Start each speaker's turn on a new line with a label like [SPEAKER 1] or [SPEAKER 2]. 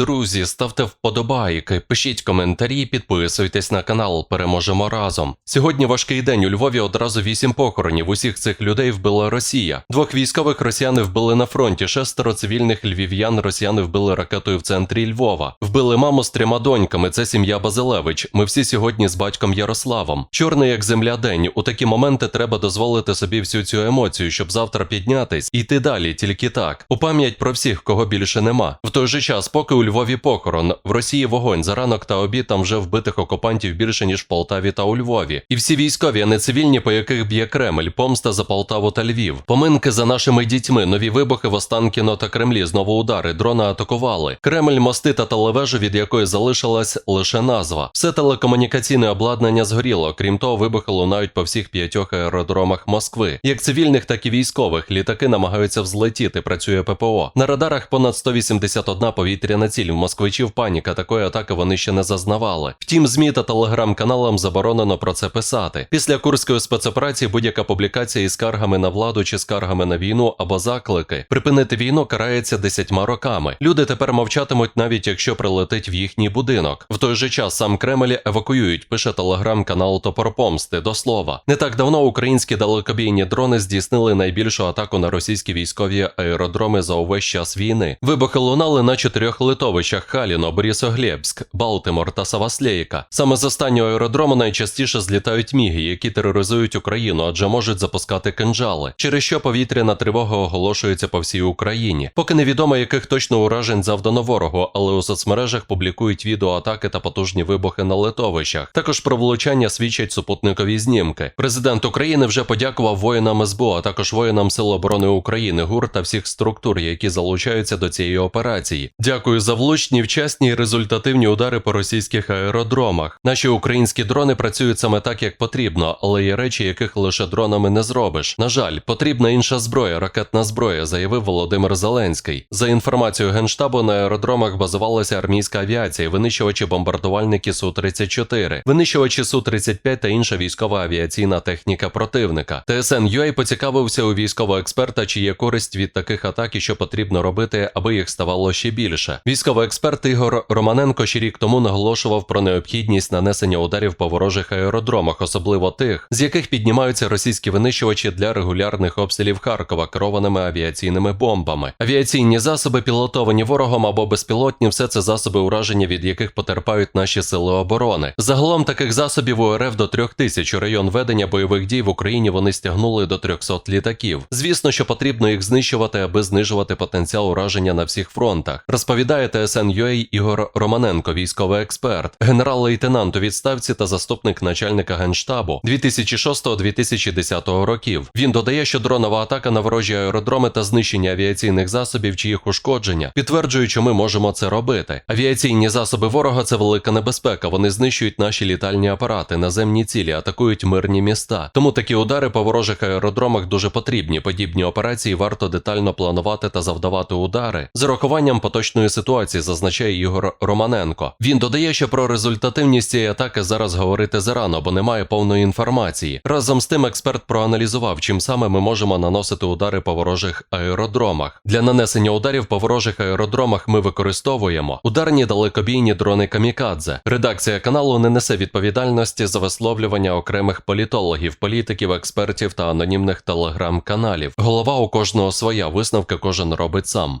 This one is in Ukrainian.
[SPEAKER 1] Друзі, ставте вподобайки, пишіть коментарі, підписуйтесь на канал. Переможемо разом. Сьогодні важкий день у Львові. Одразу вісім похоронів. Усіх цих людей вбила Росія. Двох військових росіяни вбили на фронті. Шестеро цивільних львів'ян росіяни вбили ракетою в центрі Львова. Вбили маму з трьома доньками. Це сім'я Базилевич. Ми всі сьогодні з батьком Ярославом. Чорний як земля день. У такі моменти треба дозволити собі всю цю емоцію, щоб завтра піднятись і йти далі. Тільки так. У пам'ять про всіх, кого більше нема. В той же час, поки у Львові похорон, в Росії вогонь за ранок та обід там вже вбитих окупантів більше ніж в Полтаві та у Львові. І всі військові, а не цивільні, по яких б'є Кремль, помста за Полтаву та Львів. Поминки за нашими дітьми, нові вибухи в Останкіно та Кремлі, знову удари, дрона атакували. Кремль, мости та телевежу, від якої залишилась лише назва. Все телекомунікаційне обладнання згоріло. Крім того, вибухи лунають по всіх п'ятьох аеродромах Москви. Як цивільних, так і військових. Літаки намагаються взлетіти. Працює ППО. На радарах понад 181 повітряна ціль. В москвичів паніка. Такої атаки вони ще не зазнавали. Втім, змі та телеграм-каналам заборонено про це писати. Після курської спецоперації будь-яка публікація із скаргами на владу чи скаргами на війну або заклики припинити війну карається десятьма роками. Люди тепер мовчатимуть, навіть якщо прилетить в їхній будинок. В той же час сам Кремль евакуюють. Пише телеграм-канал Топор Помсти. До слова, не так давно українські далекобійні дрони здійснили найбільшу атаку на російські військові аеродроми за увесь час війни. Вибухи лунали на чотирьох литовищах Халіно, Борисоглєбськ, Балтимор та Саваслейка. Саме з останнього аеродрому найчастіше злітають міги, які тероризують Україну, адже можуть запускати кинджали, через що повітряна тривога оголошується по всій Україні. Поки невідомо, яких точно уражень завдано ворогу, але у соцмережах публікують відеоатаки та потужні вибухи на литовищах. Також про влучання свідчать супутникові знімки. Президент України вже подякував воїнам СБУ, а також воїнам Сил оборони України, ГУР та всіх структур, які залучаються до цієї операції. Дякую за влучні, вчасні і результативні удари по російських аеродромах. Наші українські дрони працюють саме так, як потрібно, але є речі, яких лише дронами не зробиш. На жаль, потрібна інша зброя, ракетна зброя, заявив Володимир Зеленський. За інформацією генштабу на аеродромах базувалася армійська авіація, винищувачі бомбардувальники су 34 винищувачі су 35 та інша військова авіаційна техніка противника. ТСН UA поцікавився у військового експерта, чи є користь від таких атак і що потрібно робити, аби їх ставало ще більше. Військовий експерт Ігор Романенко ще рік тому наголошував про необхідність нанесення ударів по ворожих аеродромах, особливо тих, з яких піднімаються російські винищувачі для регулярних обстрілів Харкова керованими авіаційними бомбами. Авіаційні засоби, пілотовані ворогом або безпілотні, все це засоби ураження, від яких потерпають наші сили оборони. Загалом таких засобів у РФ до трьох тисяч. У район ведення бойових дій в Україні вони стягнули до 300 літаків. Звісно, що потрібно їх знищувати, аби знижувати потенціал ураження на всіх фронтах. Розповідає ТСН.UA Ігор Романенко, військовий експерт, генерал-лейтенант у відставці та заступник начальника генштабу 2006-2010 років. Він додає, що дронова атака на ворожі аеродроми та знищення авіаційних засобів чи їх ушкодження підтверджують, що ми можемо це робити. Авіаційні засоби ворога це велика небезпека. Вони знищують наші літальні апарати, наземні цілі, атакують мирні міста. Тому такі удари по ворожих аеродромах дуже потрібні. Подібні операції варто детально планувати та завдавати удари з урахуванням поточної ситуації, зазначає Ігор Романенко. Він додає, що про результативність цієї атаки зараз говорити зарано, бо немає повної інформації. Разом з тим, експерт проаналізував, чим саме ми можемо наносити удари по ворожих аеродромах. Для нанесення ударів по ворожих аеродромах ми використовуємо ударні далекобійні дрони камікадзе. Редакція каналу не несе відповідальності за висловлювання окремих політологів, політиків, експертів та анонімних телеграм-каналів. Голова у кожного своя висновки кожен робить сам.